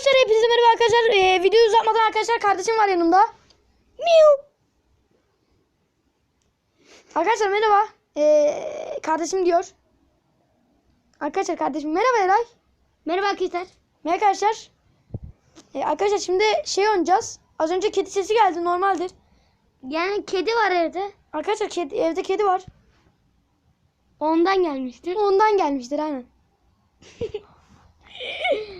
Arkadaşlar hepinize merhaba arkadaşlar. Ee, videoyu uzatmadan arkadaşlar kardeşim var yanımda. Miu. Arkadaşlar merhaba. Ee, kardeşim diyor. Arkadaşlar kardeşim merhaba Eray. Merhaba arkadaşlar. Merhaba arkadaşlar. Ee, arkadaşlar şimdi şey oynayacağız. Az önce kedi sesi geldi normaldir. Yani kedi var evde. Arkadaşlar kedi, evde kedi var. Ondan gelmiştir. Ondan gelmiştir aynen.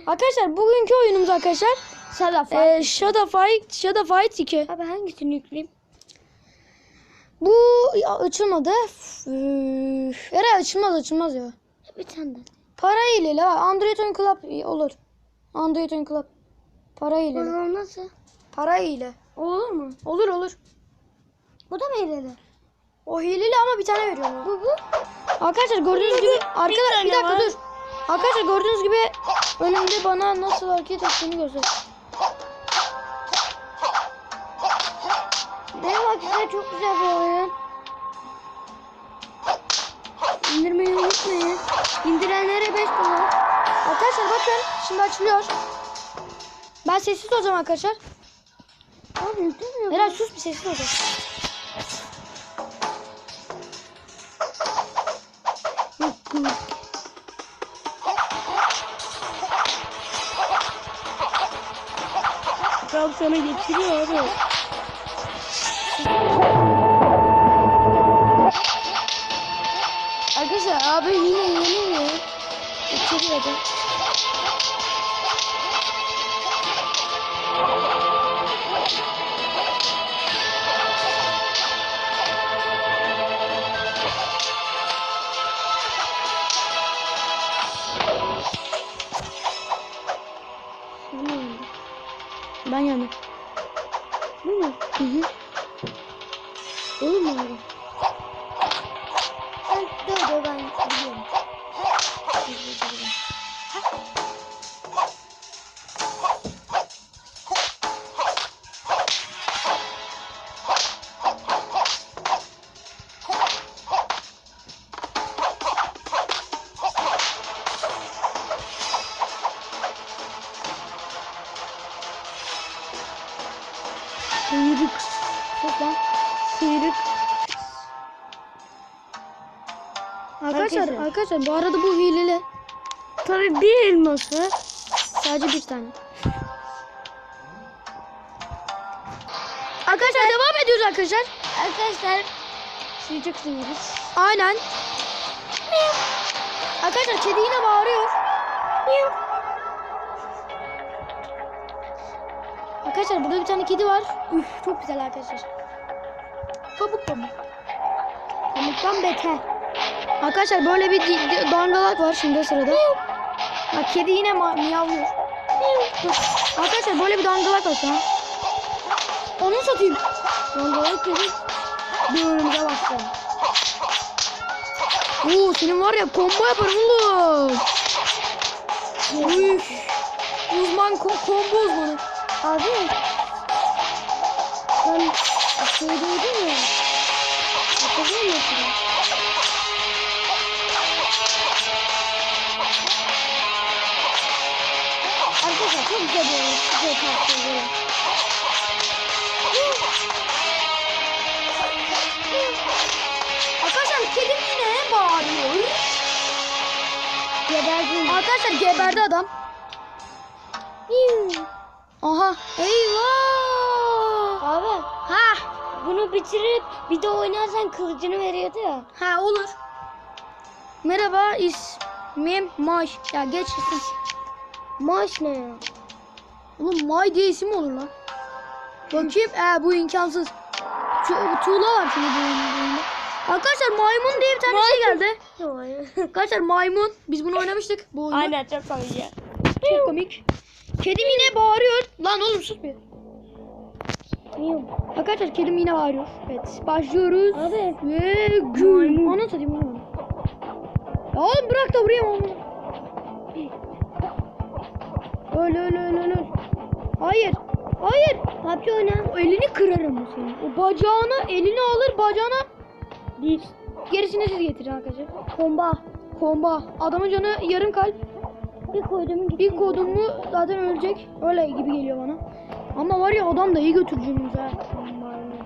arkadaşlar bugünkü oyunumuz arkadaşlar. Sadaf. Ee, Shadow Fight, Shadow Fight 2. Abi hangisini yükleyeyim? Bu ya, açılmadı. Eray açılmaz açılmaz ya. Bir tane daha. Para ile la. Android Oyun Club olur. Android Oyun Club. Para ile. Onun nasıl? Para ile. Olur mu? Olur olur. Bu da mı hileli? O hileli ama bir tane veriyorum. Bu bu. Arkadaşlar gördüğünüz gibi arkadaşlar bir dakika var. dur. Arkadaşlar gördüğünüz gibi önümde bana nasıl hareket ettiğini göster. Benim arkadaşlar çok güzel bir oyun. İndirmeyi unutmayın. İndirenlere 5 dolar. Arkadaşlar bakın şimdi açılıyor. Ben sessiz olacağım arkadaşlar. Abi yüklemiyor. Eray sus bir sessiz olacağım. Tam sana getiriyor abi. Arkadaşlar abi yine yeniliyor. İçeriye de. Bu mu? Hı hı. Olur mu? Sen dur dur ben biliyorum. Sıyrık. Sus lan. Sıyrık. Arkadaşlar, Arkadaşlar. arkadaşlar bu arada bu hileli. Tabii bir elması. Sadece bir tane. Arkadaşlar devam ediyoruz arkadaşlar. Arkadaşlar sucuk sunuyoruz. Aynen. Arkadaşlar kedi yine bağırıyor. Arkadaşlar burada bir tane kedi var. Üf çok güzel arkadaşlar. Pamuk pamuk. Pamuktan beter. Arkadaşlar böyle bir dangalak var şimdi sırada. Bak kedi yine miyavlıyor. Arkadaşlar böyle bir dangalak var şu an. Onu satayım. Yoldalık dedik. Bir önümüze bastı. Oo senin var ya combo yaparım oğlum. Üf. Uzman ko- combo uzmanı. Abi. Ben şey duydum ya. Hatırlıyor musun? Arkadaşlar çok güzel bir oyun. Size tavsiye ederim. Arkadaşlar kedim yine bağırıyor. Geberdim. Arkadaşlar geberdi adam. Aha. Eyvah. Abi. Ha. Bunu bitirip bir de oynarsan kılıcını veriyordu ya. Ha olur. Merhaba ismim May. Ya geç isim. Maaş ne ya? Oğlum May diye isim olur lan? Bakayım. Ee, bu imkansız. Şu, tuğla var şimdi bu oyunda. Arkadaşlar maymun diye bir tane şey geldi. Arkadaşlar maymun. Biz bunu oynamıştık bu oyunda. Aynen çok komik. Çok komik. Kedim yine bağırıyor. Lan oğlum sus bir. Arkadaşlar kedim yine bağırıyor. Evet başlıyoruz. Abi. Ve gül. Onu satayım onu. Ya oğlum bırak da vurayım onu. Öl öl öl öl öl. Hayır. Hayır. PUBG oyna. O elini kırarım bu senin. O bacağını elini alır bacağına Bir. gerisini siz getirin arkadaşlar. Komba. Komba. Adamın canı yarım kalp. Bir koydum gitti. Bir kodum mu zaten ölecek. Öyle gibi geliyor bana. Ama var ya adam da iyi götürücümüz ha.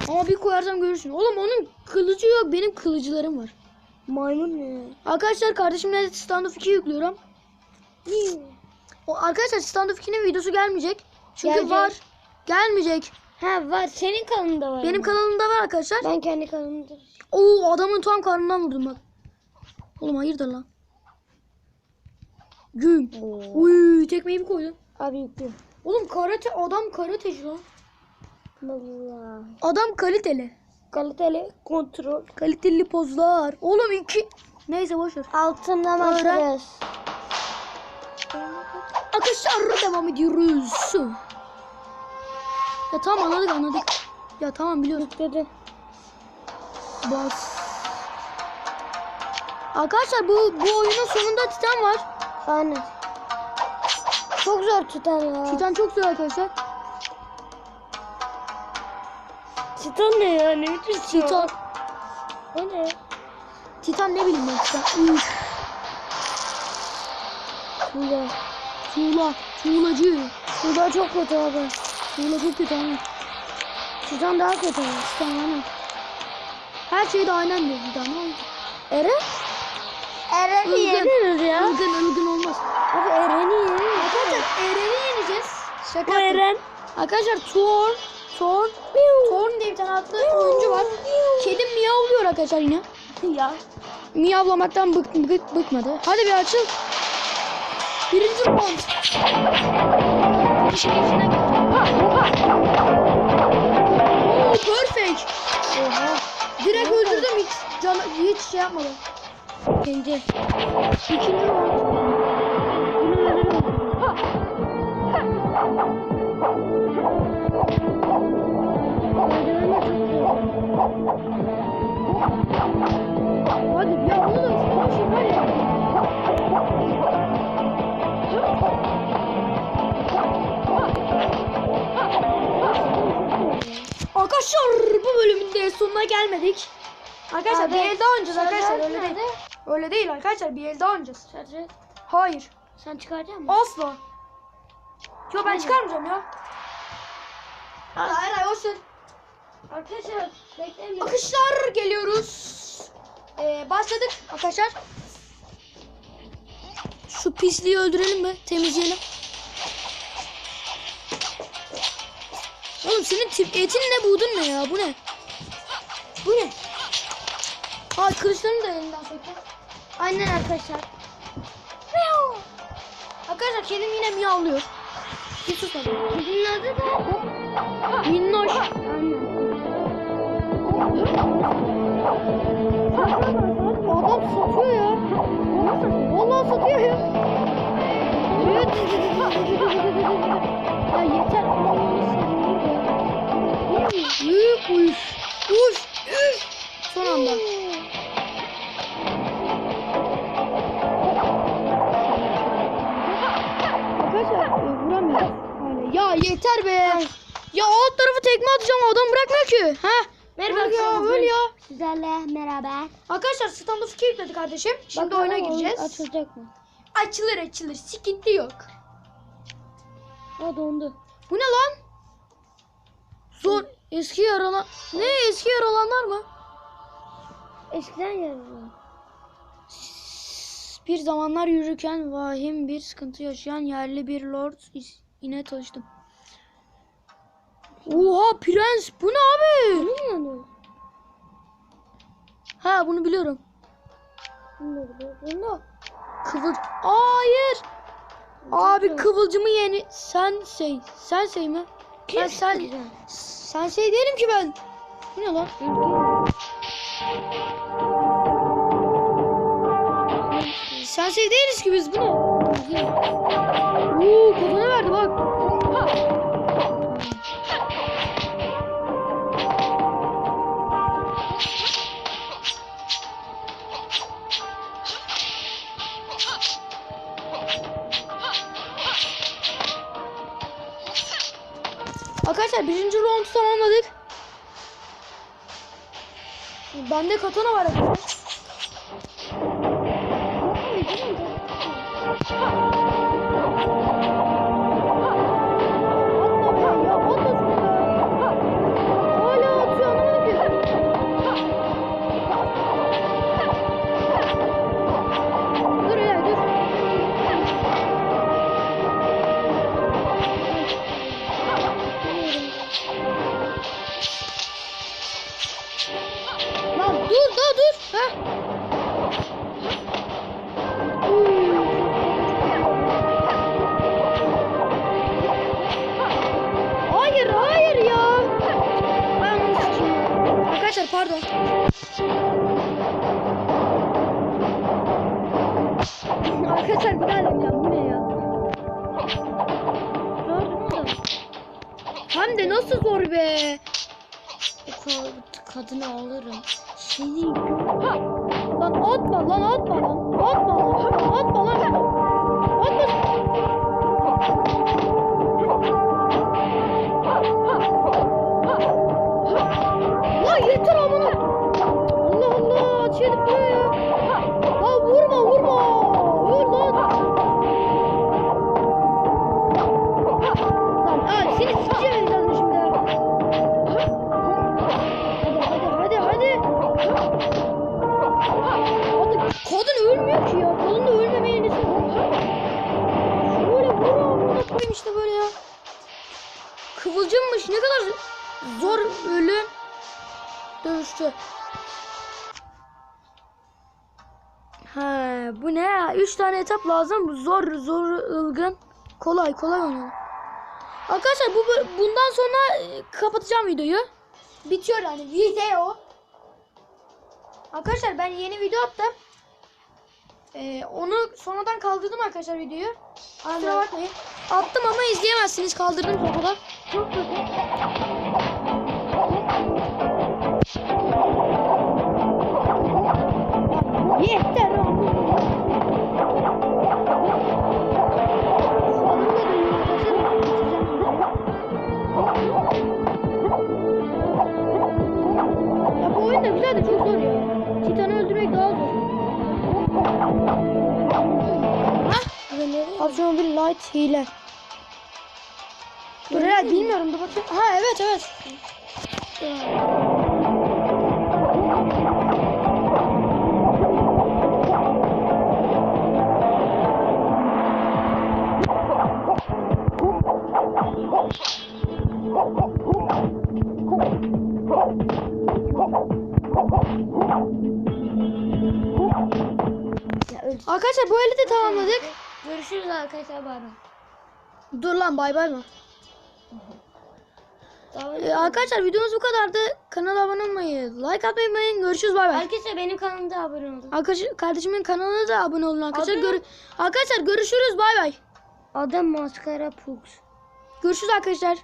Ama bir koyarsam görürsün. Oğlum onun kılıcı yok. Benim kılıcılarım var. Maymun ne? Arkadaşlar kardeşimle standoff 2 yüklüyorum. O arkadaşlar standoff 2'nin videosu gelmeyecek. Çünkü Gelecek. var. Gelmeyecek. Ha var. Senin kanında var. Benim kanalımda var arkadaşlar. Ben kendi kanalımda. Oo adamın tam karnından vurdum bak. Oğlum hayırdır lan. Güm. Uy tekmeyi bir koydun. Abi yüklü. Oğlum karate adam karateci lan. Vallahi. Adam kaliteli. Kaliteli kontrol. Kaliteli pozlar. Oğlum iki. Neyse boş ver. Altından başlıyoruz. Arkadaşlar devam ediyoruz. Ya tamam anladık anladık. Ya tamam biliyoruz. Yükledi. Bas. Arkadaşlar bu bu oyunun sonunda Titan var. Aynen. Çok zor tutar ya. Titan çok zor arkadaşlar. Titan ne ya? Ne diyorsun? Titan. O ne? Titan ne bileyim ben Titan. Üf. Tuğla. Tuğla. Tuğlacı. Tuğla çok kötü abi. Tuğla çok kötü ama. Titan daha kötü. Titan aynen. Her şey de aynen diyor Titan. Ne oldu? Eren? Eren'i yeniriz ya. Ilgın ılgın olmaz. Abi Eren'i yeniriz. Arkadaşlar Eren'i yeneceğiz. Şaka Bu. Eren. Arkadaşlar Thor, Thor, Thorn diye bir tane adlı oyuncu var. Kedim miyavlıyor arkadaşlar yine. Ya. Miyavlamaktan bık, bık, bıkmadı. Hadi bir açıl. Birinci round. İşin içine gel. Oo, perfect. Oha. Direkt öldürdüm hiç, can, hiç şey yapmadım. İkinci. İkinci round. Hadi ya onu da şu şey var ya. Arkadaşlar bu bölümün de sonuna gelmedik. Arkadaşlar bir el daha oynayacağız arkadaşlar öyle değil. Öyle değil arkadaşlar bir el daha oynayacağız. Hayır. Sen çıkaracak mısın? Asla. Yo ben çıkarmayacağım ya. Hayır hayır ver. Arkadaşlar bekleyin. Akışlar geliyoruz. Ee, başladık arkadaşlar. Şu pisliği öldürelim mi? Temizleyelim. Oğlum senin tip, etin ne buğdun ne ya? Bu ne? Bu ne? Ha kılıçlarını da elinden söktü. Aynen arkadaşlar. Miyav. Arkadaşlar kedim yine miyavlıyor. Bir sus hadi. Kedinin adı da. Minnoş. Adam satıyor ya. Vallahi satıyor ya. Ya yeter. Üf, üf, üf, tekme atacağım adam bırakmıyor ki. Ha? Merhaba Öl ya öl ya. Sizlerle merhaba. Arkadaşlar 2 yükledik kardeşim. Şimdi Bakalım oyuna oyun gireceğiz. Açılacak mı? Açılır açılır. Sıkıntı yok. O dondu. Bu ne lan? Zor. Eski yaralan. Ne eski yaralanlar mı? Eskiden yazıyor. Bir zamanlar yürürken vahim bir sıkıntı yaşayan yerli bir lord yine tanıştım. Oha prens bu ne abi? Yanıyor? Ha bunu biliyorum. Bunu. Kıvıl... Hayır. Abi kıvılcımı yeni sensei. Sensei mi? Ben sen sensei değilim ki ben. Bu ne lan? Sensei değiliz ki biz bu ne? Oo kafana verdi bak. Arkadaşlar birinci roundu tamamladık. Bende katana var arkadaşlar. Hayır hayır ya. Ben Arkadaşlar pardon. Arkadaşlar bir daha deneyeceğim. Bu ne ya? Zor mu? Hem de nasıl zor be? Kadını alırım kadını alırım. Seni Lan atma lan atma lan. Atma lan. Atma lan. Atma. He bu ne ya? Üç tane etap lazım. Zor zor ılgın. Kolay kolay oynuyor. Arkadaşlar bu bundan sonra e, kapatacağım videoyu. Bitiyor yani video. Arkadaşlar ben yeni video attım. Ee, onu sonradan kaldırdım arkadaşlar videoyu. Kusura bakmayın. Attım ama izleyemezsiniz. Kaldırdım sonradan. Çok kötü. Option 1 light hile. Dur herhalde bilmiyorum dur bakayım. Ha evet evet. Arkadaşlar bu eli de tamamladık. Görüşürüz arkadaşlar bay bay. Dur lan bay bay mı? Ee, arkadaşlar videomuz bu kadardı. Kanala abone olmayı, like atmayı unutmayın. Görüşürüz bay bay. Arkadaşlar benim kanalımda abone olun. Arkadaş, kardeşimin kanalına da abone olun arkadaşlar. Gör- arkadaşlar görüşürüz bay bay. Adam Maskara Pux. Görüşürüz arkadaşlar.